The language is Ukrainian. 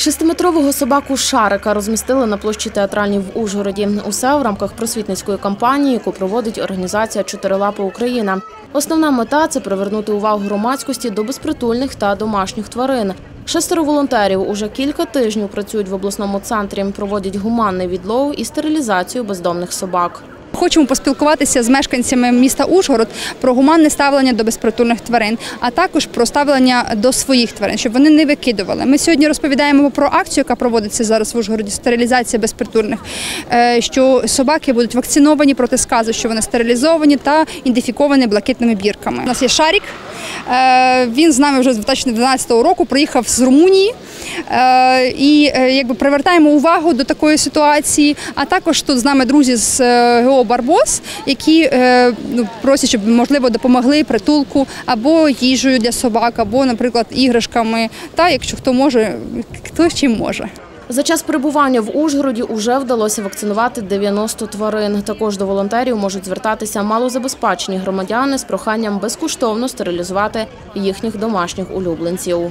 Шестиметрового собаку Шарика розмістили на площі театральній в Ужгороді. Усе в рамках просвітницької кампанії, яку проводить організація Чотирилапа Україна. Основна мета це привернути увагу громадськості до безпритульних та домашніх тварин. Шестеро волонтерів уже кілька тижнів працюють в обласному центрі, проводять гуманний відлов і стерилізацію бездомних собак. Хочемо поспілкуватися з мешканцями міста Ужгород про гуманне ставлення до безпритульних тварин, а також про ставлення до своїх тварин, щоб вони не викидували. Ми сьогодні розповідаємо про акцію, яка проводиться зараз в Ужгороді стерилізація безпритульних, е, що собаки будуть вакциновані проти сказу, що вони стерилізовані та ідентифіковані блакитними бірками. У нас є шарік. Е, Він з нами вже з 2012 року приїхав з Румунії е, і е, якби привертаємо увагу до такої ситуації. А також тут з нами друзі з ГО Барбос, які ну, просять, щоб можливо допомогли притулку або їжею для собак, або, наприклад, іграшками. Та якщо хто може, хто чим може. За час перебування в Ужгороді уже вдалося вакцинувати 90 тварин. Також до волонтерів можуть звертатися малозабезпечені громадяни з проханням безкоштовно стерилізувати їхніх домашніх улюбленців.